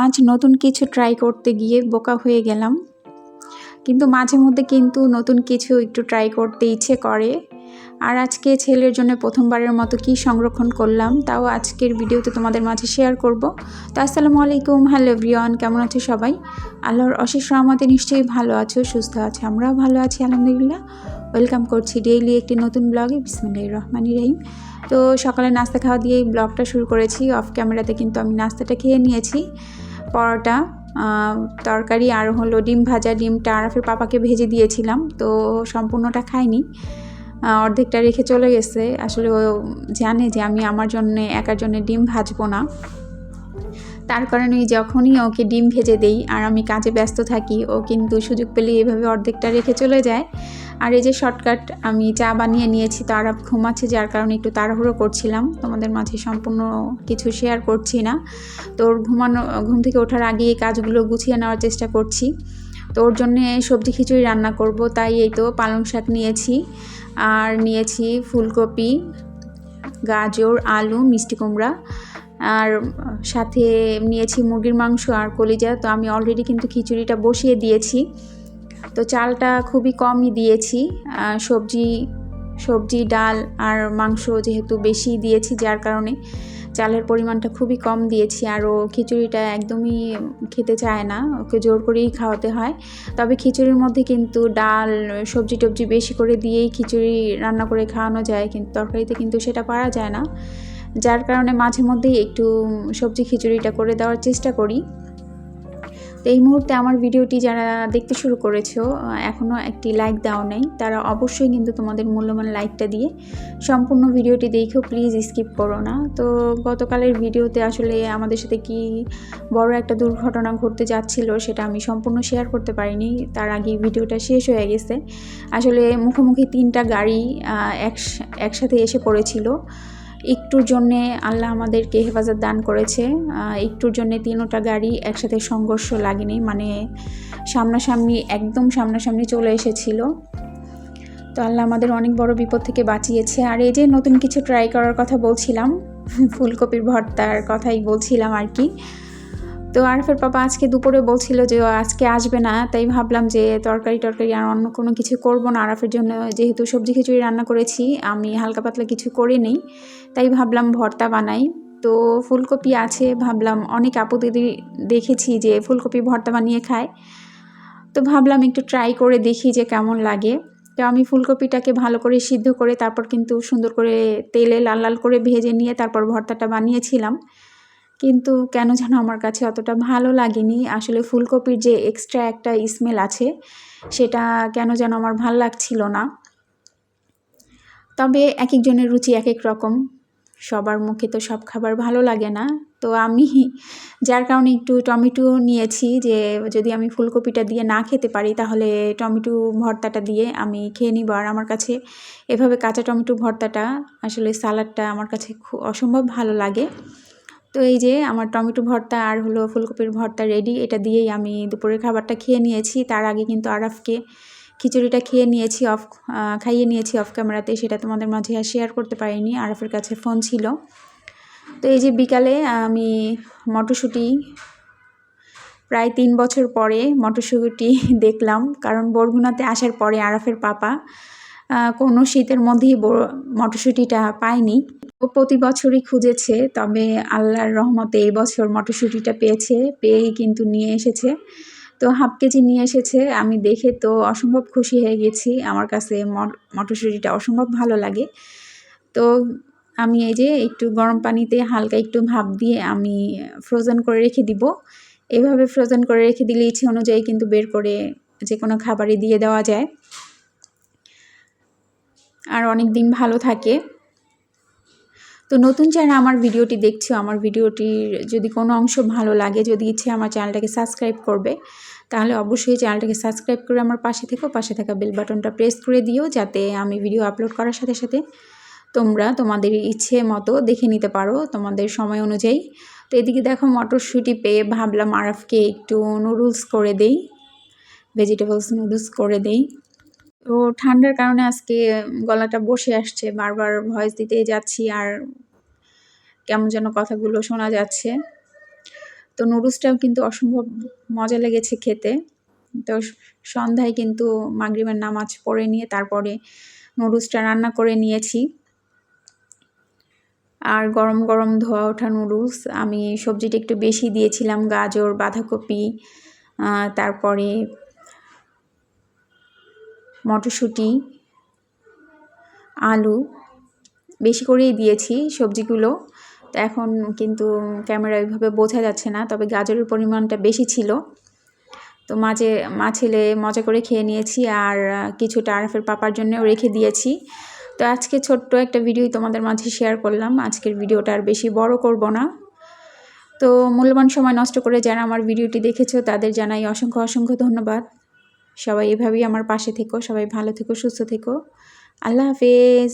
আজ নতুন কিছু ট্রাই করতে গিয়ে বোকা হয়ে গেলাম। কিন্তু মাঝে মধ্যে কিন্তু নতুন কিছু একটু ট্রাই করতে ইচ্ছে করে। আর আজকে ছেলের জন্য প্রথমবারের মতো কি সংরক্ষণ করলাম, তাও আজকের ভিডিওতে তোমাদের মাঝে শেয়ার করব। তো আসসালামু আলাইকুম হ্যালো এভরিওয়ান কেমন আছো সবাই? আল্লাহর অশেষ রহমতে নিশ্চয়ই ভালো আছো, সুস্থ আছো, আমরাও ভালো আছি, আলহামদুলিল্লাহ। ওয়েলকাম করছি ডেইলি একটি নতুন ব্লগে বিসমুল্লাহ রহমান রহিম। তো সকালে নাস্তা খাওয়া দিয়ে ব্লগটা শুরু করেছি অফ ক্যামেরাতে কিন্তু আমি নাস্তাটা খেয়ে নিয়েছি। পরোটা তরকারি আর হলো ডিম ভাজা ডিমটা আরাফের পাপাকে ভেজে দিয়েছিলাম, তো সম্পূর্ণটা খাইনি। অর্ধেকটা রেখে চলে গেছে। আসলে ও জানে যে আমি আমার জন্য, একার জন্য ডিম ভাজবো না। তার কারণে যখনই ওকে ডিম ভেজে দেই আর আমি কাজে ব্যস্ত থাকি, ও কিন্তু সুযোগ পেলে এভাবে অর্ধেকটা রেখে চলে যায়। আর এই যে শর্টকাট আমি চা বানিয়ে নিয়েছি, তারা ঘুমাচ্ছে যার কারণে একটু তাড়াহুড়ো করছিলাম। তোমাদের মাঝে সম্পূর্ণ কিছু শেয়ার করছি না। তোর ঘুমানো, ঘুম থেকে ওঠার আগে এই কাজগুলো গুছিয়ে নেওয়ার চেষ্টা করছি। তো ওর জন্যে সবজি খিচুড়ি রান্না করব, তাই এই তো পালং শাক নিয়েছি। আর নিয়েছি ফুলকপি, গাজর, আলু, মিষ্টি কুমড়া। আর সাথে নিয়েছি মুরগির মাংস আর কলিজা। তো আমি অলরেডি কিন্তু খিচুড়িটা বসিয়ে দিয়েছি। তো চালটা খুবই কমই দিয়েছি। সবজি সবজি, ডাল আর মাংস যেহেতু বেশি দিয়েছি, যার কারণে চালের পরিমাণটা খুবই কম দিয়েছি আর ও খিচুড়িটা একদমই খেতে চায় না, ওকে জোর করেই খাওয়াতে হয়। তবে খিচুড়ির মধ্যে কিন্তু ডাল, সবজি টবজি বেশি করে দিয়েই খিচুড়ি রান্না করে খাওয়ানো যায়, কিন্তু তরকারিতে কিন্তু সেটা পারা যায় না। যার কারণে মাঝে মধ্যেই একটু সবজি খিচুড়িটা করে দেওয়ার চেষ্টা করি। তো এই মুহূর্তে আমার ভিডিওটি যারা দেখতে শুরু করেছ এখনও একটি লাইক দেওয়া নেই, তারা অবশ্যই কিন্তু তোমাদের মূল্যবান লাইকটা দিয়ে সম্পূর্ণ ভিডিওটি দেখেও প্লিজ স্কিপ করো না। তো গতকালের ভিডিওতে আসলে আমাদের সাথে কি বড় একটা দুর্ঘটনা ঘটতে যাচ্ছিল সেটা আমি সম্পূর্ণ শেয়ার করতে পারিনি, তার আগে ভিডিওটা শেষ হয়ে গেছে। আসলে মুখোমুখি তিনটা গাড়ি একসাথে এসে পড়েছিল। একটুর জন্যে আল্লাহ আমাদেরকে হেফাজত দান করেছে। একটুর জন্যে তিনোটা গাড়ি একসাথে সংঘর্ষ লাগেনি মানে সামনাসামনি, একদম সামনাসামনি চলে এসেছিল। তো আল্লাহ আমাদের অনেক বড় বিপদ থেকে বাঁচিয়েছে। আর এই যে নতুন কিছু ট্রাই করার কথা বলছিলাম, ফুলকপির ভর্তার কথাই বলছিলাম আর কি। তো আরফের পাপা আজকে দুপুরে বলছিল যে আজকে আসবে না, তাই ভাবলাম যে তরকারি টরকারি আর অন্য কোনো কিছু করব না। আরফের জন্য যেহেতু সবজি খিচুড়ি রান্না করেছি, আমি হালকা পাতলা কিছু করে নেই, তাই ভাবলাম ভর্তা বানাই। তো ফুলকপি আছে, ভাবলাম অনেক দিদি দেখেছি যে ফুলকপি ভর্তা বানিয়ে খায়। তো ভাবলাম একটু ট্রাই করে দেখি যে কেমন লাগে। তো আমি ফুলকপিটাকে ভালো করে সিদ্ধ করে তারপর কিন্তু সুন্দর করে তেলে লাল লাল করে ভেজে নিয়ে তারপর ভর্তাটা বানিয়েছিলাম। কিন্তু কেন যেন আমার কাছে অতটা ভালো লাগেনি। আসলে ফুলকপির যে এক্সট্রা একটা স্মেল আছে, সেটা কেন যেন আমার ভালো লাগছিল না। তবে এক একজনের রুচি এক এক রকম। সবার মুখে তো সব খাবার ভালো লাগে না। তো আমি, যার কারণে একটু টমেটো নিয়েছি যে, যদি আমি ফুলকপিটা দিয়ে না খেতে পারি, তাহলে টমেটো ভর্তাটা দিয়ে আমি খেয়ে নিব। আর আমার কাছে এভাবে কাঁচা টমেটো ভর্তাটা, আসলে সালাডটা আমার কাছে খুব অসম্ভব ভালো লাগে। তো এই যে আমার টমেটো ভর্তা আর হলো ফুলকপির ভর্তা রেডি এটা দিয়েই আমি দুপুরের খাবারটা খেয়ে নিয়েছি। তার আগে কিন্তু আরাফকে খিচুড়িটা খেয়ে নিয়েছি অফ খাইয়ে নিয়েছি অফ ক্যামেরাতে সেটা তোমাদের মাঝে আর শেয়ার করতে পারিনি, আরাফের কাছে ফোন ছিল। তো এই যে বিকালে আমি মটরশুঁটি প্রায় তিন বছর পরে মটরশুঁটি দেখলাম, কারণ বরগুনাতে আসার পরে আরাফের পাপা কোনো শীতের মধ্যেই মটরশুঁটিটা পায়নি। ও প্রতি বছরই খুঁজেছে, তবে আল্লাহর রহমতে এই বছর মটরশুঁটিটা পেয়েছে, পেয়েই কিন্তু নিয়ে এসেছে। তো হাফ কেজি নিয়ে এসেছে, আমি দেখে তো অসম্ভব খুশি হয়ে গেছি, আমার কাছে মটরশুঁটিটা অসম্ভব ভালো লাগে। তো আমি এই যে একটু গরম পানিতে হালকা একটু ভাপ দিয়ে আমি ফ্রোজেন করে রেখে দিব। এভাবে ফ্রোজেন করে রেখে দিলে ইচ্ছে অনুযায়ী কিন্তু বের করে যে কোনো খাবারই দিয়ে দেওয়া যায়। আর অনেক দিন ভালো থাকে। তো নতুন যারা আমার ভিডিওটি দেখছ, আমার ভিডিওটির যদি কোনো অংশ ভালো লাগে, যদি ইচ্ছে আমার চ্যানেলটাকে সাবস্ক্রাইব করবে, তাহলে অবশ্যই চ্যানেলটাকে সাবস্ক্রাইব করে আমার পাশে থেকো, পাশে থাকা বেল বাটনটা প্রেস করে দিও, যাতে আমি ভিডিও আপলোড করার সাথে সাথে তোমরা তোমাদের ইচ্ছে মতো দেখে নিতে পারো তোমাদের সময় অনুযায়ী। তো এদিকে দেখো মটরশুঁটি পেয়ে ভাবলাম আরফকে একটু নুডলস করে দেই ভেজিটেবলস নুডলস করে দেই। তো ঠান্ডার কারণে আজকে গলাটা বসে আসছে। বারবার ভয়েস দিতে যাচ্ছি আর কেমন যেন কথাগুলো শোনা যাচ্ছে। তো নুডলসটাও কিন্তু অসম্ভব মজা লেগেছে খেতে। তো সন্ধ্যায় কিন্তু মাগরিবের নামাজ পড়ে নিয়ে তারপরে নুডলসটা রান্না করে নিয়েছি। আর গরম গরম ধোয়া ওঠা নুডলস আমি সবজিটা একটু বেশি দিয়েছিলাম। গাজর, বাঁধাকপি তারপরে মটরশুঁটি, আলু, বেশি করেই দিয়েছি সবজিগুলো। তো এখন কিন্তু ক্যামেরা ওইভাবে বোঝা যাচ্ছে না, তবে গাজরের পরিমাণটা বেশি ছিল। তো মাঝে, মা ছেলে মজা করে খেয়ে নিয়েছি আর কিছুটা আরফের পাপার জন্যও রেখে দিয়েছি। তো আজকে ছোট্ট একটা ভিডিও তোমাদের মাঝে শেয়ার করলাম। আজকের ভিডিওটা আর বেশি বড় করব না। তো মূল্যবান সময় নষ্ট করে যারা আমার ভিডিওটি দেখেছ, তাদের জানাই অসংখ্য অসংখ্য ধন্যবাদ। সবাই এভাবেই আমার পাশে থেকো সবাই ভালো থেকো সুস্থ থেকো। আল্লাহ হাফেজ।